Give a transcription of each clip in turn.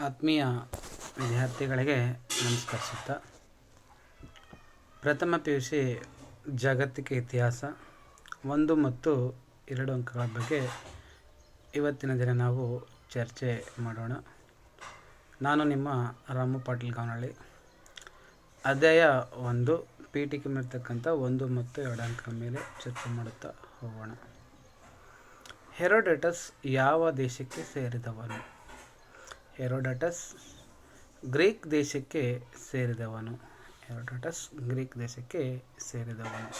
ಆತ್ಮೀಯ ವಿದ್ಯಾರ್ಥಿಗಳಿಗೆ ನಮಸ್ಕರಿಸುತ್ತಾ. ಪ್ರಥಮ ಪಿ ಯು ಸಿ ಜಾಗತಿಕ ಇತಿಹಾಸ, ಒಂದು ಮತ್ತು ಎರಡು ಅಂಕಗಳ ಬಗ್ಗೆ ಇವತ್ತಿನ ದಿನ ನಾವು ಚರ್ಚೆ ಮಾಡೋಣ. ನಾನು ನಿಮ್ಮ ರಾಮು ಪಾಟೀಲ್ ಗಾವನಹಳ್ಳಿ. ಅಧ್ಯಾಯ ಒಂದು, ಪೀಠಿಕೆ ಮೇಲಿರ್ತಕ್ಕಂಥ ಒಂದು ಮತ್ತು ಎರಡು ಅಂಕಗಳ ಮೇಲೆ ಚರ್ಚೆ ಮಾಡುತ್ತಾ ಹೋಗೋಣ. ಹೆರೋಡೆಟಸ್ ಯಾವ ದೇಶಕ್ಕೆ ಸೇರಿದವನು? ಹೆರೋಡಟಸ್ ಗ್ರೀಕ್ ದೇಶಕ್ಕೆ ಸೇರಿದವನು. ಹೆರೋಡಟಸ್ ಗ್ರೀಕ್ ದೇಶಕ್ಕೆ ಸೇರಿದವನು.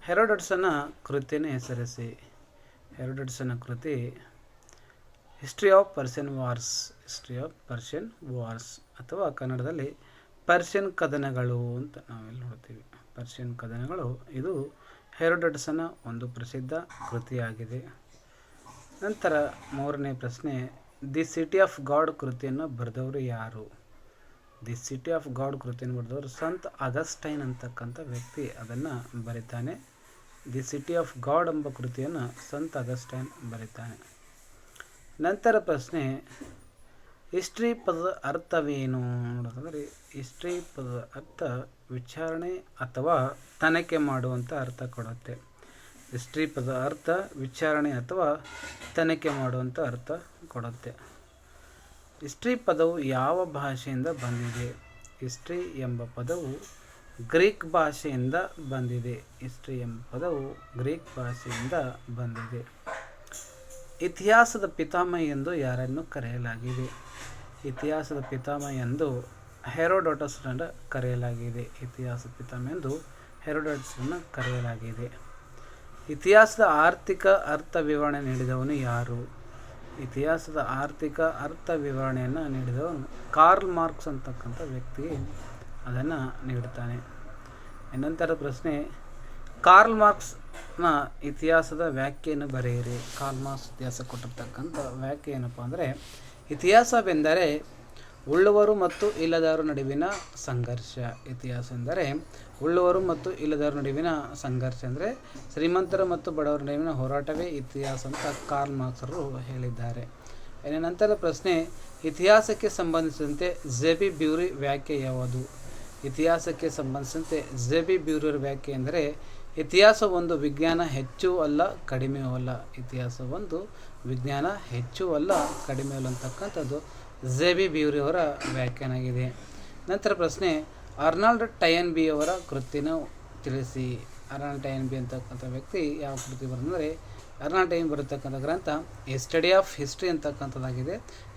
ಹೆರೋಡಟ್ಸನ ಕೃತಿಯನ್ನು ಹೆಸರಿಸಿ. ಹೆರೋಡಟ್ಸನ ಕೃತಿ history of Persian wars history of Persian wars ಅಥವಾ ಕನ್ನಡದಲ್ಲಿ ಪರ್ಷಿಯನ್ ಕದನಗಳು ಅಂತ ನಾವೆಲ್ಲ ನೋಡ್ತೀವಿ. ಪರ್ಷಿಯನ್ ಕದನಗಳು ಇದು ಹೆರೋಡಟ್ಸನ ಒಂದು ಪ್ರಸಿದ್ಧ ಕೃತಿಯಾಗಿದೆ. ನಂತರ ಮೂರನೇ ಪ್ರಶ್ನೆ ದಿ ಸಿಟಿ ಆಫ್ ಗಾಡ್ ಕೃತಿಯನ್ನು ಬರೆದವರು ಯಾರು? ದಿ ಸಿಟಿ ಆಫ್ ಗಾಡ್ ಕೃತಿಯನ್ನು ಬರೆದವರು ಸಂತ್ ಅಗಸ್ಟೈನ್ ಅಂತಕ್ಕಂಥ ವ್ಯಕ್ತಿ ಅದನ್ನು ಬರೀತಾನೆ. ದಿ ಸಿಟಿ ಆಫ್ ಗಾಡ್ ಎಂಬ ಕೃತಿಯನ್ನು ಸಂತ್ ಅಗಸ್ಟೈನ್ ಬರೀತಾನೆ. ನಂತರ ಪ್ರಶ್ನೆ, ಹಿಸ್ಟ್ರಿ ಪದದ ಅರ್ಥವೇನು? ನೋಡೋದಂದರೆ ಹಿಸ್ಟ್ರಿ ಪದ ಅರ್ಥ ವಿಚಾರಣೆ ಅಥವಾ ತನಿಖೆ ಮಾಡುವಂಥ ಅರ್ಥ ಕೊಡುತ್ತೆ. ಹಿಸ್ಟ್ರಿ ಪದ ಅರ್ಥ ವಿಚಾರಣೆ ಅಥವಾ ತನಿಖೆ ಮಾಡುವಂಥ ಅರ್ಥ ಕೊಡುತ್ತೆ. ಹಿಸ್ಟ್ರಿ ಪದವು ಯಾವ ಭಾಷೆಯಿಂದ ಬಂದಿದೆ? ಹಿಸ್ಟ್ರಿ ಎಂಬ ಪದವು ಗ್ರೀಕ್ ಭಾಷೆಯಿಂದ ಬಂದಿದೆ. ಹಿಸ್ಟ್ರಿ ಎಂಬ ಪದವು ಗ್ರೀಕ್ ಭಾಷೆಯಿಂದ ಬಂದಿದೆ. ಇತಿಹಾಸದ ಪಿತಾಮಹ ಎಂದು ಯಾರನ್ನು ಕರೆಯಲಾಗಿದೆ? ಇತಿಹಾಸದ ಪಿತಾಮಹ ಎಂದು ಹೆರೋಡೋಟಸ್ರನ್ನು ಕರೆಯಲಾಗಿದೆ. ಇತಿಹಾಸದ ಪಿತಾಮಹ ಎಂದು ಹೆರೋಡೋಟಸ್ರನ್ನು ಕರೆಯಲಾಗಿದೆ. ಇತಿಹಾಸದ ಆರ್ಥಿಕ ಅರ್ಥ ವಿವರಣೆ ನೀಡಿದವನು ಯಾರು? ಇತಿಹಾಸದ ಆರ್ಥಿಕ ಅರ್ಥ ವಿವರಣೆಯನ್ನು ನೀಡಿದವನು ಕಾರ್ಲ್ ಮಾರ್ಕ್ಸ್ ಅಂತಕ್ಕಂಥ ವ್ಯಕ್ತಿ ಅದನ್ನು ನೀಡುತ್ತಾನೆ. ಇನ್ನೊಂಥರ ಪ್ರಶ್ನೆ, ಕಾರ್ಲ್ ಮಾರ್ಕ್ಸ್ನ ಇತಿಹಾಸದ ವ್ಯಾಖ್ಯೆಯನ್ನು ಬರೆಯಿರಿ. ಕಾರ್ಲ್ ಮಾರ್ಕ್ಸ್ ಇತಿಹಾಸ ಕೊಟ್ಟಿರ್ತಕ್ಕಂಥ ವ್ಯಾಖ್ಯೆ ಏನಪ್ಪ ಅಂದರೆ, ಇತಿಹಾಸವೆಂದರೆ ಉಳ್ಳುವರು ಮತ್ತು ಇಲ್ಲದವರ ನಡುವಿನ ಸಂಘರ್ಷ ಇತಿಹಾಸ ಎಂದರೆ, ಉಳ್ಳುವರು ಮತ್ತು ಇಲ್ಲದವರ ನಡುವಿನ ಸಂಘರ್ಷ ಅಂದರೆ ಶ್ರೀಮಂತರ ಮತ್ತು ಬಡವರ ನಡುವಿನ ಹೋರಾಟವೇ ಇತಿಹಾಸ ಅಂತ ಕಾರ್ಲ್ ಮಾರ್ಕ್ಸರು ಹೇಳಿದ್ದಾರೆ. ಇನ್ನು ನಂತರ ಪ್ರಶ್ನೆ, ಇತಿಹಾಸಕ್ಕೆ ಸಂಬಂಧಿಸಿದಂತೆ ಜೆಬಿ ಬ್ಯೂರಿ ವ್ಯಾಖ್ಯೆ ಯಾವುದು? ಇತಿಹಾಸಕ್ಕೆ ಸಂಬಂಧಿಸಿದಂತೆ ಜೆಬಿ ಬ್ಯೂರಿಯರ್ ವ್ಯಾಖ್ಯೆ ಅಂದರೆ ಇತಿಹಾಸ ಒಂದು ವಿಜ್ಞಾನ ಹೆಚ್ಚು ಅಲ್ಲ ಕಡಿಮೆ ಅಲ್ಲ. ಇತಿಹಾಸ ಒಂದು ವಿಜ್ಞಾನ ಹೆಚ್ಚು ಅಲ್ಲ ಕಡಿಮೆ ಅಲ್ಲ ಅಂತಕ್ಕಂಥದ್ದು. ಜೆಬಿ ಬ್ಯೂರಿ ಅವರ ವ್ಯಾಖ್ಯಾನ ಆಗಿದೆ. ನಂತರ ಪ್ರಶ್ನೆ, ಅರ್ನಾಲ್ಡ್ ಟಯನ್ ಬಿ ಅವರ ಕೃತಿನ ತಿಳಿಸಿ. ಅರ್ನಾಲ್ಡ್ ಟಯನ್ ಬಿ ಅಂತಕ್ಕಂಥ ವ್ಯಕ್ತಿ ಯಾವ ಕೃತಿ ಬರೆದಂದರೆ ಅರ್ನಾಲ್ಡ್ ಟೈನ್ ಬರತಕ್ಕಂಥ ಗ್ರಂಥ, ಎ ಸ್ಟಡಿ ಆಫ್ ಹಿಸ್ಟ್ರಿ ಅಂತಕ್ಕಂಥದ್ದಾಗಿದೆ.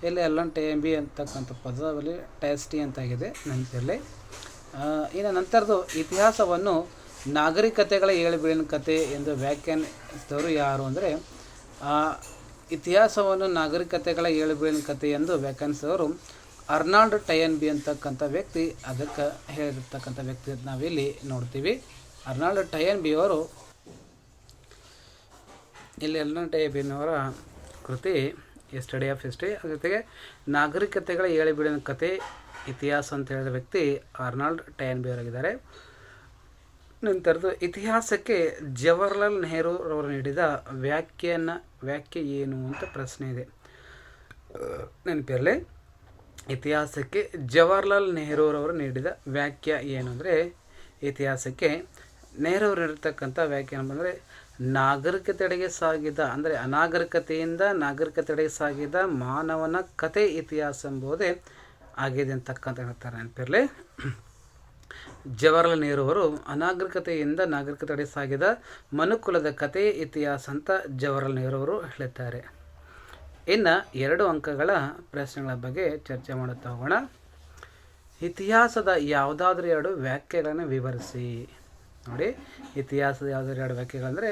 ಇಲ್ಲಿ ಅರ್ನಾಲ್ಡ್ ಟಯನ್ ಬಿ ಅಂತಕ್ಕಂಥ ಪದದಲ್ಲಿ ಟೆಸ್ಟಿ ಅಂತಾಗಿದೆ ನಂತರಲ್ಲಿ ಇನ್ನು ನಂತರದ್ದು, ಇತಿಹಾಸವನ್ನು ನಾಗರಿಕತೆಗಳ ಏಳುಬೀಳಿನ ಕತೆ ಎಂದು ವ್ಯಾಖ್ಯಾನಿಸಿದವರು ಯಾರು ಅಂದರೆ ಇತಿಹಾಸವನ್ನು ನಾಗರಿಕತೆಗಳ ಏಳುಬೀಳಿನ ಕಥೆ ಎಂದು ವ್ಯಾಖ್ಯಾನಿಸಿದವರು ಅರ್ನಾಲ್ಡ್ ಟಯನ್ ಬಿ ಅಂತಕ್ಕಂಥ ವ್ಯಕ್ತಿ. ಅದಕ್ಕೆ ಹೇಳಿರ್ತಕ್ಕಂಥ ವ್ಯಕ್ತಿ ನಾವಿಲ್ಲಿ ನೋಡ್ತೀವಿ. ಅರ್ನಾಲ್ಡ್ ಟಯನ್ ಬಿ ಅವರು ಇಲ್ಲಿ ಅರ್ನಾಲ್ಡ್ ಟಯನ್ ಬಿನವರ ಕೃತಿ ಸ್ಟಡಿ ಆಫ್ ಹಿಸ್ಟ್ರಿ. ಅದ್ರ ಜೊತೆಗೆ ನಾಗರಿಕತೆಗಳ ಏಳುಬೀಳಿನ ಕತೆ, ಇತಿಹಾಸ ಅಂತ ಹೇಳಿದ ವ್ಯಕ್ತಿ ಅರ್ನಾಲ್ಡ್ ಟಯನ್ ಬಿ ಅವರಾಗಿದ್ದಾರೆ ನಂತರದ್ದು ಇತಿಹಾಸಕ್ಕೆ ಜವಾಹರ್ಲಾಲ್ ನೆಹರು ಅವರು ನೀಡಿದ ವ್ಯಾಖ್ಯೆಯನ್ನು ವ್ಯಾಖ್ಯೆ ಏನು ಅಂತ ಪ್ರಶ್ನೆ ಇದೆ. ನೆನಪಿರಲಿ, ಇತಿಹಾಸಕ್ಕೆ ಜವಾಹರ್ಲಾಲ್ ನೆಹರೂರವರು ನೀಡಿದ ವ್ಯಾಖ್ಯೆ ಏನು ಅಂದರೆ, ಇತಿಹಾಸಕ್ಕೆ ನೆಹರೂರು ನೀಡಿರ್ತಕ್ಕಂಥ ವ್ಯಾಖ್ಯೆ ಅಂದರೆ ನಾಗರಿಕತೆಡೆಗೆ ಸಾಗಿದ, ಅಂದರೆ ಅನಾಗರಿಕತೆಯಿಂದ ನಾಗರಿಕತೆಡೆಗೆ ಸಾಗಿದ ಮಾನವನ ಕತೆ ಇತಿಹಾಸ ಎಂಬುದೇ ಆಗಿದೆ ಅಂತಕ್ಕಂಥ ಹೇಳ್ತಾರೆ ನೆನಪಿರಲಿ. ಜವಾಹರ್ಲಾಲ್ ನೆಹರು ಅವರು ಅನಾಗರಿಕತೆಯಿಂದ ನಾಗರಿಕತೆ ಸಾಗಿದ ಮನುಕುಲದ ಕತೆ ಇತಿಹಾಸ ಅಂತ ಜವಾಹರ್ಲಾಲ್ ನೆಹರು ಅವರು ಹೇಳುತ್ತಾರೆ ಇನ್ನು ಎರಡು ಅಂಕಗಳ ಪ್ರಶ್ನೆಗಳ ಬಗ್ಗೆ ಚರ್ಚೆ ಮಾಡುತ್ತಾ ಹೋಗೋಣ. ಇತಿಹಾಸದ ಯಾವುದಾದ್ರೂ ಎರಡು ವ್ಯಾಖ್ಯೆಗಳನ್ನು ವಿವರಿಸಿ. ನೋಡಿ, ಇತಿಹಾಸದ ಯಾವುದಾದ್ರೂ ಎರಡು ವ್ಯಾಖ್ಯೆಗಳಂದರೆ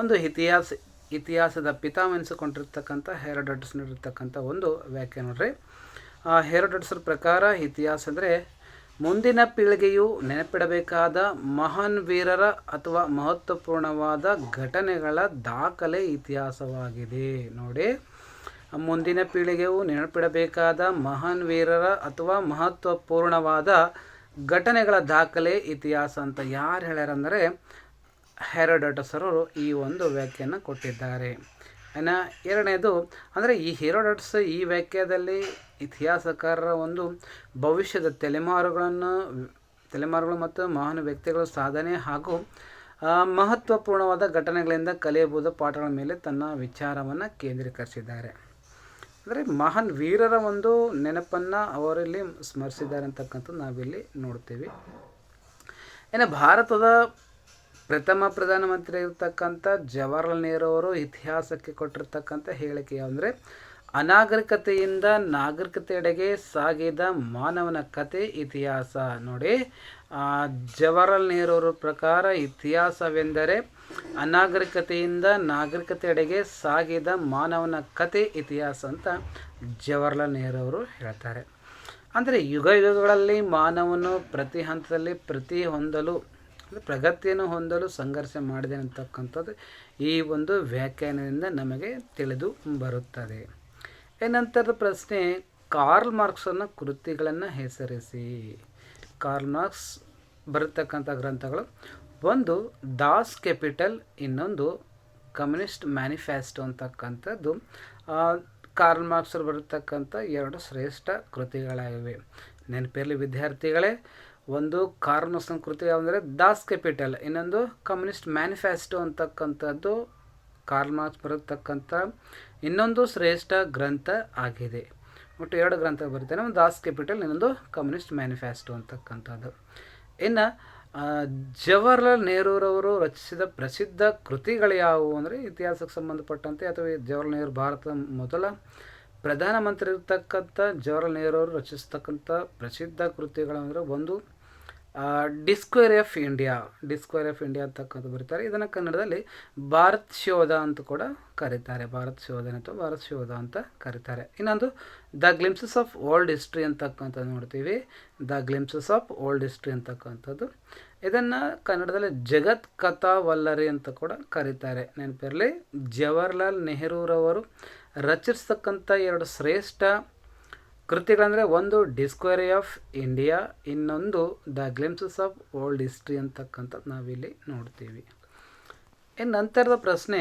ಒಂದು ಇತಿಹಾಸ, ಇತಿಹಾಸದ ಪಿತಾಮೆನಿಸಿಕೊಂಡಿರ್ತಕ್ಕಂಥ ಹೆರೋಡಟ್ಸ್ ನೀಡಿರ್ತಕ್ಕಂಥ ಒಂದು ವ್ಯಾಖ್ಯೆ ನೋಡ್ರಿ. ಆ ಹೆರೋಡಟ್ಸ್ರ ಪ್ರಕಾರ ಇತಿಹಾಸ ಅಂದರೆ ಮುಂದಿನ ಪೀಳಿಗೆಯು ನೆನಪಿಡಬೇಕಾದ ಮಹಾನ್ ವೀರರ ಅಥವಾ ಮಹತ್ವಪೂರ್ಣವಾದ ಘಟನೆಗಳ ದಾಖಲೆ ಇತಿಹಾಸವಾಗಿದೆ. ನೋಡಿ, ಮುಂದಿನ ಪೀಳಿಗೆಯು ನೆನಪಿಡಬೇಕಾದ ಮಹಾನ್ ವೀರರ ಅಥವಾ ಮಹತ್ವಪೂರ್ಣವಾದ ಘಟನೆಗಳ ದಾಖಲೆ ಇತಿಹಾಸ ಅಂತ ಯಾರು ಹೇಳ್ಯಾರಂದರೆ, ಹೆರಡಟಸರು ಈ ಒಂದು ವ್ಯಾಖ್ಯೆಯನ್ನು ಕೊಟ್ಟಿದ್ದಾರೆ. ಇನ್ನು ಎರಡನೇದು, ಅಂದರೆ ಈ ಹೀರೋಡಟ್ಸ್ ಈ ವಾಕ್ಯದಲ್ಲಿ ಇತಿಹಾಸಕಾರರ ಒಂದು ಭವಿಷ್ಯದ ತಲೆಮಾರುಗಳನ್ನು, ತಲೆಮಾರುಗಳು ಮತ್ತು ಮಹಾನ್ ವ್ಯಕ್ತಿಗಳ ಸಾಧನೆ ಹಾಗೂ ಮಹತ್ವಪೂರ್ಣವಾದ ಘಟನೆಗಳಿಂದ ಕಲಿಯಬಹುದ ಪಾಠಗಳ ಮೇಲೆ ತನ್ನ ವಿಚಾರವನ್ನು ಕೇಂದ್ರೀಕರಿಸಿದ್ದಾರೆ. ಅಂದರೆ ಮಹಾನ್ ವೀರರ ಒಂದು ನೆನಪನ್ನು ಅವರಲ್ಲಿ ಸ್ಮರಿಸಿದ್ದಾರೆ ಅಂತಕ್ಕಂಥದ್ದು ನಾವಿಲ್ಲಿ ನೋಡ್ತೀವಿ. ಇನ್ನು ಭಾರತದ ಪ್ರಥಮ ಪ್ರಧಾನಮಂತ್ರಿ ಇರ್ತಕ್ಕಂಥ ಜವಾಹರ್ಲಾಲ್ ನೆಹರು ಅವರು ಇತಿಹಾಸಕ್ಕೆ ಕೊಟ್ಟಿರ್ತಕ್ಕಂಥ ಹೇಳಿಕೆ ಅಂದರೆ, ಅನಾಗರಿಕತೆಯಿಂದ ನಾಗರಿಕತೆಯೆಡೆಗೆ ಸಾಗಿದ ಮಾನವನ ಕತೆ, ಇತಿಹಾಸ. ನೋಡಿ ಜವಾಹರ್ಲಾಲ್ ನೆಹರು ಅವರ ಪ್ರಕಾರ ಇತಿಹಾಸವೆಂದರೆ, ಅನಾಗರಿಕತೆಯಿಂದ ನಾಗರಿಕತೆಯೆಡೆಗೆ ಸಾಗಿದ ಮಾನವನ ಕತೆ, ಇತಿಹಾಸ ಅಂತ ಜವಾಹರ್ಲಾಲ್ ನೆಹರು ಅವರು ಹೇಳ್ತಾರೆ. ಅಂದರೆ ಯುಗ ಯುಗಗಳಲ್ಲಿ ಮಾನವನು ಪ್ರತಿ ಹಂತದಲ್ಲಿ ಪ್ರತಿ ಹೊಂದಲು ಪ್ರಗತಿಯನ್ನು ಹೊಂದಲು ಸಂಘರ್ಷ ಮಾಡಿದೆ ಅಂತಕ್ಕಂಥದ್ದು ಈ ಒಂದು ವ್ಯಾಖ್ಯಾನದಿಂದ ನಮಗೆ ತಿಳಿದು ಬರುತ್ತದೆ. ಏನಂತರದ ನಂತರದ ಪ್ರಶ್ನೆ, ಕಾರ್ಲ್ ಮಾರ್ಕ್ಸನ್ನ ಕೃತಿಗಳನ್ನು ಹೆಸರಿಸಿ. ಕಾರ್ಲ್ ಮಾರ್ಕ್ಸ್ ಬರತಕ್ಕಂಥ ಗ್ರಂಥಗಳು, ಒಂದು ದಾಸ್ ಕ್ಯಾಪಿಟಲ್, ಇನ್ನೊಂದು ಕಮ್ಯುನಿಸ್ಟ್ ಮ್ಯಾನಿಫೆಸ್ಟೋ ಅಂತಕ್ಕಂಥದ್ದು. ಕಾರ್ಲ್ ಮಾರ್ಕ್ಸರು ಬರತಕ್ಕಂಥ ಎರಡು ಶ್ರೇಷ್ಠ ಕೃತಿಗಳಾಗಿವೆ. ನೆನಪಿರಲಿ ವಿದ್ಯಾರ್ಥಿಗಳೇ ಒಂದು ಕಾರ್ನೋ ಸಂಸ್ಕೃತಿ ಯಾವುದಂದರೆ ದಾಸ್ ಕ್ಯಾಪಿಟಲ್ ಇನ್ನೊಂದು ಕಮ್ಯುನಿಸ್ಟ್ ಮ್ಯಾನಿಫೆಸ್ಟೋ ಅಂತಕ್ಕಂಥದ್ದು ಕಾರ್ಲ್ ಮಾರ್ಕ್ಸ್ ಬರತಕ್ಕಂಥ ಇನ್ನೊಂದು ಶ್ರೇಷ್ಠ ಗ್ರಂಥ ಆಗಿದೆ. ಒಟ್ಟು ಎರಡು ಗ್ರಂಥ ಬರ್ತೇನೆ. ಒಂದು ದಾಸ್ ಕ್ಯಾಪಿಟಲ್ ಇನ್ನೊಂದು ಕಮ್ಯುನಿಸ್ಟ್ ಮ್ಯಾನಿಫೆಸ್ಟೋ ಅಂತಕ್ಕಂಥದ್ದು. ಇನ್ನು ಜವಾಹರ್ಲಾಲ್ ನೆಹರೂರವರು ರಚಿಸಿದ ಪ್ರಸಿದ್ಧ ಕೃತಿಗಳು ಯಾವುವು ಅಂದರೆ ಇತಿಹಾಸಕ್ಕೆ ಸಂಬಂಧಪಟ್ಟಂತೆ ಅಥವಾ ಜವಾಹರ್ಲಾಲ್ ನೆಹರು ಭಾರತದ ಮೊದಲ ಪ್ರಧಾನಮಂತ್ರಿ ಇರ್ತಕ್ಕಂಥ ಜವಾಹರ್ಲಾಲ್ ನೆಹರು ಅವರು ರಚಿಸ್ತಕ್ಕಂಥ ಪ್ರಸಿದ್ಧ ಕೃತಿಗಳು ಅಂದರೆ ಒಂದು Discovery of India Discovery of India ಅಂತಕ್ಕಂಥ ಬರೀತಾರೆ. ಇದನ್ನು ಕನ್ನಡದಲ್ಲಿ ಭಾರತ್ ಶೋಧ ಅಂತ ಕೂಡ ಕರೀತಾರೆ. ಭಾರತ್ ಶೋಧನೆ ಅಥವಾ ಭಾರತ್ ಶೋಧ ಅಂತ ಕರೀತಾರೆ. ಇನ್ನೊಂದು, the glimpses of old history ಅಂತಕ್ಕಂಥದ್ದು ನೋಡ್ತೀವಿ. The glimpses of old history ಅಂತಕ್ಕಂಥದ್ದು. ಇದನ್ನು ಕನ್ನಡದಲ್ಲಿ ಜಗತ್ ಕಥಾ ವಲ್ಲರಿ ಅಂತ ಕೂಡ ಕರೀತಾರೆ. ನೆನಪಿರಲಿ, ಜವಾಹರ್ಲಾಲ್ ನೆಹರೂರವರು ರಚಿಸ್ತಕ್ಕಂಥ ಎರಡು ಶ್ರೇಷ್ಠ ಕೃತಿಗಳಂದರೆ ಒಂದು ಡಿಸ್ಕವರಿ ಆಫ್ ಇಂಡಿಯಾ ಇನ್ನೊಂದು the glimpses of old history ಅಂತಕ್ಕಂಥದ್ದು ನಾವಿಲ್ಲಿ ನೋಡ್ತೀವಿ. ಇನ್ನು ನಂತರದ ಪ್ರಶ್ನೆ,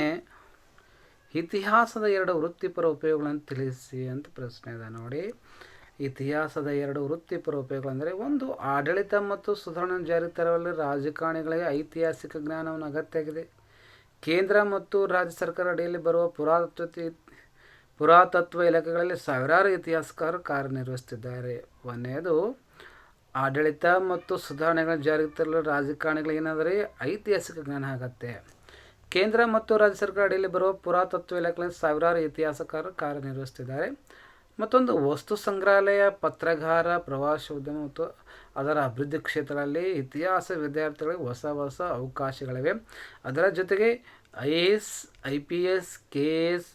ಇತಿಹಾಸದ ಎರಡು ವೃತ್ತಿಪರ ಉಪಯೋಗಗಳನ್ನು ತಿಳಿಸಿ ಅಂತ ಪ್ರಶ್ನೆ ಇದೆ ನೋಡಿ. ಇತಿಹಾಸದ ಎರಡು ವೃತ್ತಿಪರ ಉಪಯೋಗಗಳಂದರೆ ಒಂದು ಆಡಳಿತ ಮತ್ತು ಸುಧಾರಣೆ ಜಾರಿ ತರುವಲ್ಲಿ ರಾಜಕಾರಣಿಗಳಿಗೆ ಐತಿಹಾಸಿಕ ಜ್ಞಾನವನ್ನು ಅಗತ್ಯ ಆಗಿದೆ ಕೇಂದ್ರ ಮತ್ತು ರಾಜ್ಯ ಸರ್ಕಾರ ಅಡಿಯಲ್ಲಿ ಬರುವ ಪುರಾತತ್ವ ಪುರಾತತ್ವ ಇಲಾಖೆಗಳಲ್ಲಿ ಸಾವಿರಾರು ಇತಿಹಾಸಕಾರರು ಕಾರ್ಯನಿರ್ವಹಿಸುತ್ತಿದ್ದಾರೆ. ಒಂದನೇದು, ಆಡಳಿತ ಮತ್ತು ಸುಧಾರಣೆಗಳ ಜಾರಿಗೆ ತರಲು ರಾಜಕಾರಣಿಗಳು ಏನಾದರೆ ಐತಿಹಾಸಿಕ ಜ್ಞಾನ ಆಗತ್ತೆ. ಕೇಂದ್ರ ಮತ್ತು ರಾಜ್ಯ ಸರ್ಕಾರ ಅಡಿಯಲ್ಲಿ ಬರುವ ಪುರಾತತ್ವ ಇಲಾಖೆಗಳಲ್ಲಿ ಸಾವಿರಾರು ಇತಿಹಾಸಕಾರರು ಕಾರ್ಯನಿರ್ವಹಿಸುತ್ತಿದ್ದಾರೆ. ಮತ್ತೊಂದು, ವಸ್ತು ಸಂಗ್ರಹಾಲಯ, ಪತ್ರಗಾರ ಪ್ರವಾಸೋದ್ಯಮ ಮತ್ತು ಅದರ ಅಭಿವೃದ್ಧಿ ಕ್ಷೇತ್ರಗಳಲ್ಲಿ ಇತಿಹಾಸ ವಿದ್ಯಾರ್ಥಿಗಳಿಗೆ ಹೊಸ ಹೊಸ ಅವಕಾಶಗಳಿವೆ. ಅದರ ಜೊತೆಗೆ I A S, I P S, K S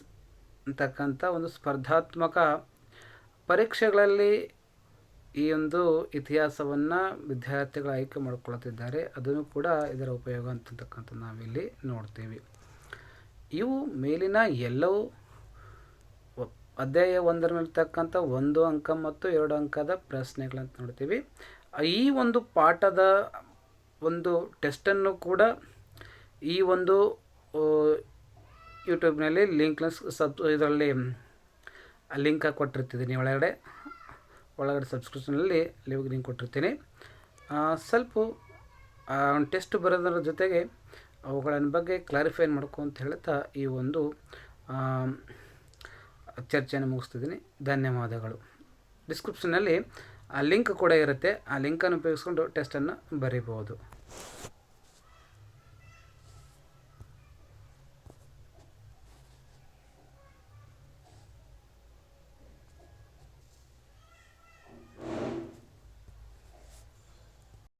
ಅಂತಕ್ಕಂಥ ಒಂದು ಸ್ಪರ್ಧಾತ್ಮಕ ಪರೀಕ್ಷೆಗಳಲ್ಲಿ ಈ ಒಂದು ಇತಿಹಾಸವನ್ನು ವಿದ್ಯಾರ್ಥಿಗಳು ಆಯ್ಕೆ ಮಾಡಿಕೊಳ್ಳುತ್ತಿದ್ದಾರೆ ಅದನ್ನು ಕೂಡ ಇದರ ಉಪಯೋಗ ಅಂತಕ್ಕಂಥ ನಾವಿಲ್ಲಿ ನೋಡ್ತೀವಿ. ಇವು ಮೇಲಿನ ಎಲ್ಲವೂ ಅಧ್ಯಾಯ ಒಂದರ ಮೇಲಿರ್ತಕ್ಕಂಥ ಒಂದು ಅಂಕ ಮತ್ತು ಎರಡು ಅಂಕದ ಪ್ರಶ್ನೆಗಳಂತ ನೋಡ್ತೀವಿ. ಈ ಒಂದು ಪಾಠದ ಒಂದು ಟೆಸ್ಟನ್ನು ಕೂಡ ಈ ಒಂದು ಯೂಟ್ಯೂಬ್ನಲ್ಲಿ ಲಿಂಕ್ನ ಸಬ್ ಇದರಲ್ಲಿ ಲಿಂಕ್ ಕೊಟ್ಟಿರ್ತಿದ್ದೀನಿ ಒಳಗಡೆ. ಒಳಗಡೆ ಸಬ್ಸ್ಕ್ರಿಪ್ಷನಲ್ಲಿ ಲಿಂಕ್ ಕೊಟ್ಟಿರ್ತೀನಿ. ಆ, ಸ್ವಲ್ಪ ಟೆಸ್ಟ್ ಬರೋದರ ಜೊತೆಗೆ ಅವುಗಳ ಬಗ್ಗೆ ಕ್ಲಾರಿಫೈ ಮಾಡ್ಕೊ ಅಂತ ಹೇಳ್ತಾ ಈ ಒಂದು ಚರ್ಚೆಯನ್ನು ಮುಗಿಸ್ತಿದ್ದೀನಿ. ಧನ್ಯವಾದಗಳು. ಡಿಸ್ಕ್ರಿಪ್ಷನಲ್ಲಿ ಆ ಲಿಂಕ್ ಕೂಡ ಇರುತ್ತೆ. ಆ ಲಿಂಕನ್ನು ಉಪಯೋಗಿಸ್ಕೊಂಡು ಟೆಸ್ಟನ್ನು ಬರೀಬೋದು